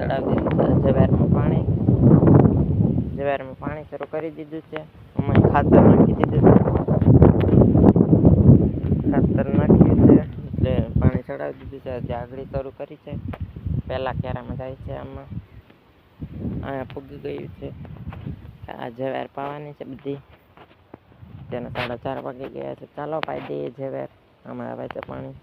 ચડાવી દીધું છે પાણી ઝવેરમાં પાણી શરૂ કરી દીધું છે. અમે ખાતર નાખી દીધું છે. ખાતર નાખ્યું છે, એટલે પાણી ચડાવી દીધું છે. હજી આગળ શરૂ કરી છે. પહેલાં ક્યારામાં જાય છે આમાં. અહીંયા ફૂગી ગયું છે. આ ઝવેર પાવાની છે બધી. તેના સાડા ચાર વાગે ગયા છે. ચાલો પાઈ દઈએ ઝવેર આમાં આવે છે પાણી.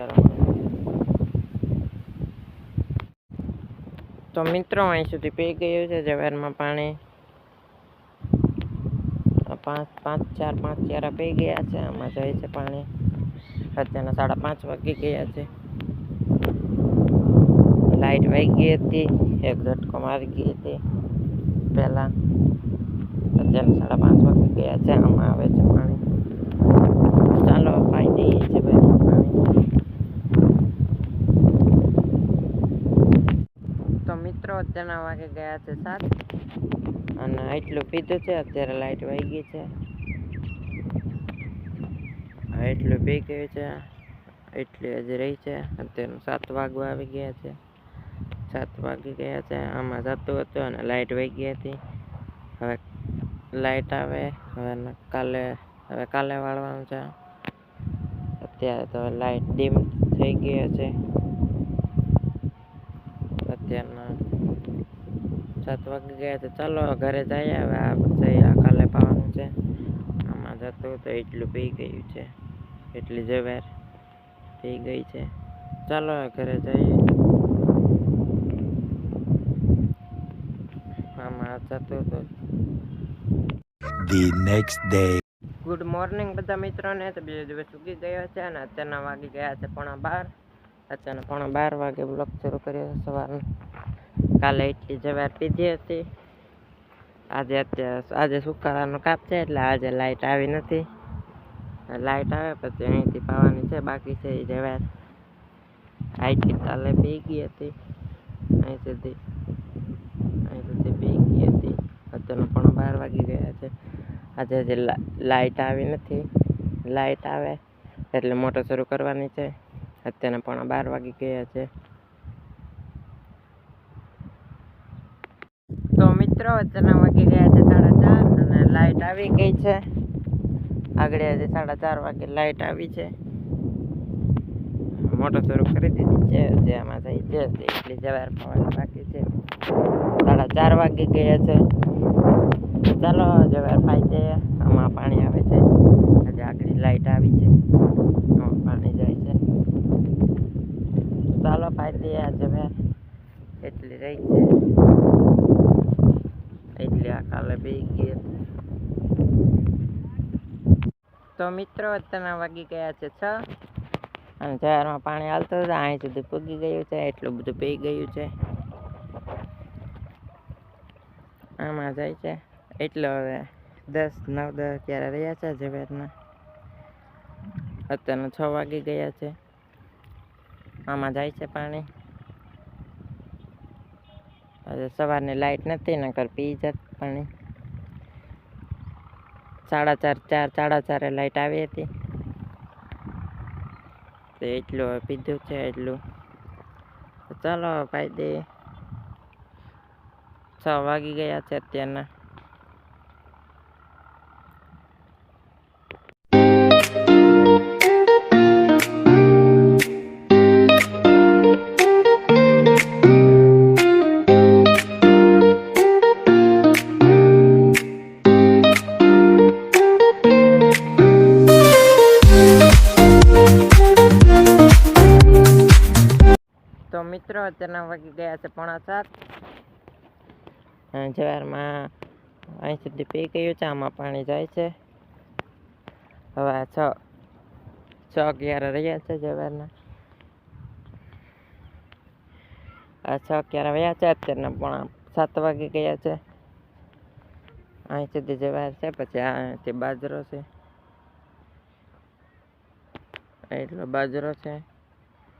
ક્યારો તો મિત્રો, અહીં સુધી પી ગયું છે જવારમાં પાણી. પાંચ પાંચ, ચાર, પાંચ ચારા પી ગયા છે, આમાં જાય છે પાણી. અત્યારના સાડા પાંચ વાગી ગયા છે. લાઈટ વહી ગઈ હતી, એક ઝટકો મારી ગઈ હતી. પહેલાં અત્યારે સાડા પાંચ વાગી ગયા છે, આમાં આવે છે પાણી ચાલો પાઈ દઈએ છે ભાઈ પાણી તો મિત્રો વાગે ગયા છે સાત. અને એટલું પીધું છે, અત્યારે લાઈટ વહી ગઈ છે. એટલું પી ગયું છે એટલી હજી રહી છે. અત્યારે સાત વાગવા આવી ગયા છે. સાત વાગી ગયા છે, આમાં જતું હતું અને લાઈટ વહી ગઈ હતી. હવે લાઈટ આવે, હવે કાલે હવે કાલે વાળવાનું છે. અત્યારે તો લાઈટ ડીમ થઈ ગઈ છે અત્યારના સાત વાગી ગયા તો ચાલો ઘરે જઈએ. હવે આ પછી આ કાલે પાવાનું છે. આમાં જતું તો એટલું પી ગયું છે. એટલી જવેર પી ગઈ છે. ચાલો ઘરે જઈએ. આમાં જતું તો the next day. Good morning બધા મિત્રોને. તો બીજો દિવસ ચૂકી ગયો છે અને અત્યારના વાગી ગયા છે પોણા બાર. અત્યારના પોણા બાર વાગે બ્લોક શરૂ કર્યો સવારનો. કાલે એટલી જવાર પીધી હતી. આજે અત્યારે આજે શુક્રવારનો કાપ છે એટલે આજે લાઈટ આવી નથી. લાઇટ આવે પછી અહીંથી પાવાની છે, બાકી છે એ જવાર આઈટી કાલે પી ગઈ હતી. અહીં સુધી અહીં સુધી પી ગઈ હતી. અત્યારના પોણા બાર વાગી ગયા છે. આજે હજી લા- લાઈટ આવી નથી. લાઈટ આવે એટલે મોટર શરૂ કરવાની છે. અત્યારના પોણા બાર વાગી ગયા છે. તો મિત્રો, અત્યારના વાગી ગયા છે સાડા ચાર અને લાઈટ આવી ગઈ છે. આગળ હજી સાડા ચાર વાગે લાઈટ આવી છે. મોટો શરૂ કરી દીધી છે. જે આમાં થઈ છે. એટલી જવાર પાવાની બાકી છે. સાડા ચાર વાગી ગયા છે. ચાલો, જવાર પાઈ છે આમાં પાણી આવે છે. આજે આગળ લાઈટ આવી છે. પાણી જાય છે. ચાલો ભાઈ આજે મેં એટલી રહી છે. એટલી આ કાલે બે ગઈ તો મિત્રો, અત્યારના વાગી ગયા છે છ અને જવારમાં પાણી હાલતું હતું અહીં સુધી પૂગી ગયું છે, એટલું બધું પી ગયું છે. આમાં જાય છે. એટલે હવે દસ, નવ, દસ ક્યારે રહ્યા છે, ઝવેરના. અત્યારના છ વાગી ગયા છે. આમાં જાય છે પાણી. આજે સવારની લાઇટ નથી, નકર પી જત પાણી. સાડા ચાર ચાર, સાડા ચારે લાઈટ આવી હતી. તો એટલું પીધું છે, એટલું. ચાલો ભાઈ દે. છ વાગી ગયા છે અત્યારના. મિત્રો અત્યારના વાગી ગયા છે પોણા સાત જવારમાં અહીં સુધી પી ગયું છે, આમાં પાણી જાય છે. હવે છ છ અગિયાર રહ્યા છે જવારના. આ છ અગિયાર રહ્યા છે, અત્યારના પોણા સાત વાગી ગયા છે. અહીં સુધી જવાર છે, પછી અહીંથી બાજરો છે. એટલો બાજરો છે.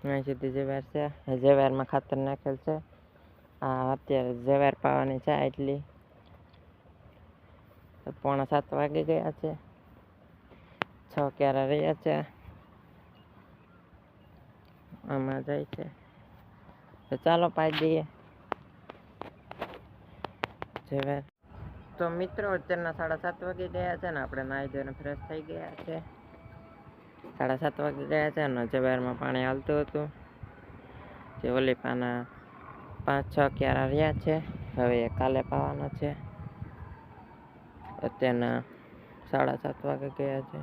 અહીં સુધી જવાર છે. એ જવારમાં ખાતર નાખેલ છે. આ અત્યારે જવાર પાવાની છે એટલી. પોણા સાત વાગી ગયા છે. છ ક્યારે રહ્યા છે? આમાં જાય છે. તો ચાલો પાઈ દઈએ. જવેર. તો મિત્રો, અત્યારના સાડા સાત વાગી ગયા છે ને આપણે નાહી ધોઈને ફ્રેશ થઈ ગયા છે. સાડા સાત વાગે ગયા છે અને જવારમાં પાણી હાલતું હતું. જે ઓલી પાના પાંચ છ ક્યારા રહ્યા છે, હવે એ કાલે પાવાનો છે. અત્યારના સાડા સાત વાગે ગયા છે.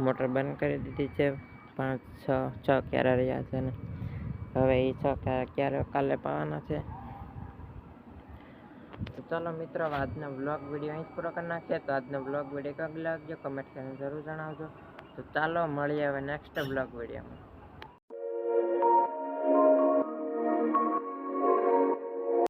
મોટર બંધ કરી દીધી છે, પાંચ છ છ ક્યારા રહ્યા છે ને હવે એ છ ક્યારા ક્યારે કાલે પાવાના છે. ચાલો મિત્રો, આજનો બ્લોગ વીડિયો અહીં જ પૂરો કરી નાખીએ. તો આજનો બ્લોગ વીડિયો કગ લાગજો કમેન્ટ કરીને જરૂર જણાવજો. તો ચાલો મળીએ હવે નેક્સ્ટ બ્લોગ વિડીયોમાં.